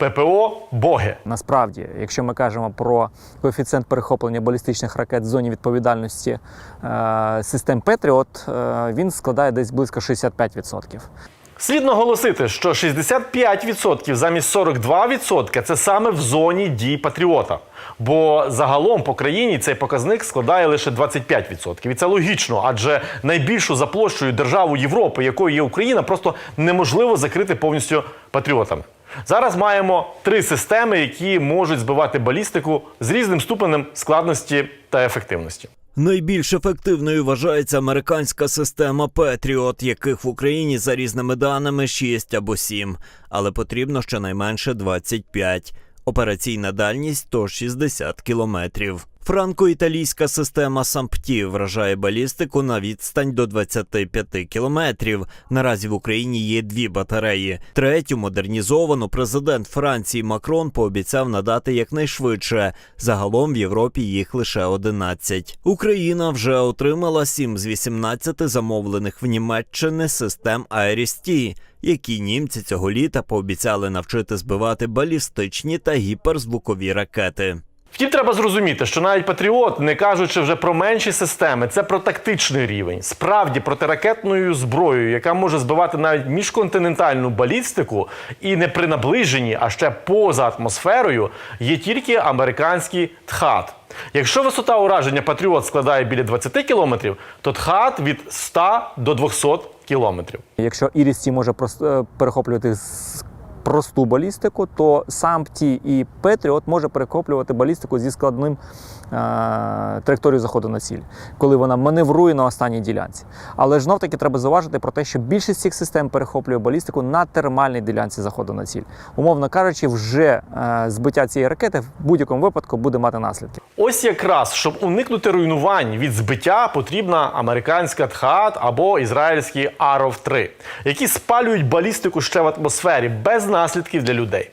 ППО боги. Насправді, якщо ми кажемо про коефіцієнт перехоплення балістичних ракет в зоні відповідальності е, систем Петріот, е, він складає десь близько 65%. Слід наголосити, що 65% замість 42% це саме в зоні дій патріота. Бо загалом по країні цей показник складає лише 25%. І це логічно, адже найбільшу за площею державу Європи, якою є Україна, просто неможливо закрити повністю патріотами. Зараз маємо три системи, які можуть збивати балістику з різним ступенем складності та ефективності. Найбільш ефективною вважається американська система Петріот, яких в Україні за різними даними 6 або 7, але потрібно щонайменше 25. Операційна дальність 160 кілометрів. Франко-італійська система Сампті вражає балістику на відстань до 25 кілометрів. Наразі в Україні є дві батареї. Третю модернізовану президент Франції Макрон пообіцяв надати якнайшвидше. Загалом в Європі їх лише 11. Україна вже отримала 7 з 18 замовлених в Німеччини систем Айріс-Ті, які німці цього літа пообіцяли навчити збивати балістичні та гіперзвукові ракети. Втім, треба зрозуміти, що навіть Патріот, не кажучи вже про менші системи, це про тактичний рівень. Справді протиракетною зброєю, яка може збивати навіть міжконтинентальну балістику, і не при наближенні, а ще поза атмосферою, є тільки американський ТХАТ. Якщо висота ураження Патріот складає біля 20 кілометрів, то ТХАТ від 100 до 200 кілометрів. Якщо Ірісті може е, перехоплювати з- просту балістику, то сам Ті і Петріот може перехоплювати балістику зі складним е, траєкторією заходу на ціль, коли вона маневрує на останній ділянці. Але знов таки треба зауважити про те, що більшість цих систем перехоплює балістику на термальній ділянці заходу на ціль. Умовно кажучи, вже е, збиття цієї ракети в будь-якому випадку буде мати наслідки. Ось якраз, щоб уникнути руйнувань від збиття, потрібна американська ТХАТ або ізраїльський Аров 3 які спалюють балістику ще в атмосфері без наслідків для людей.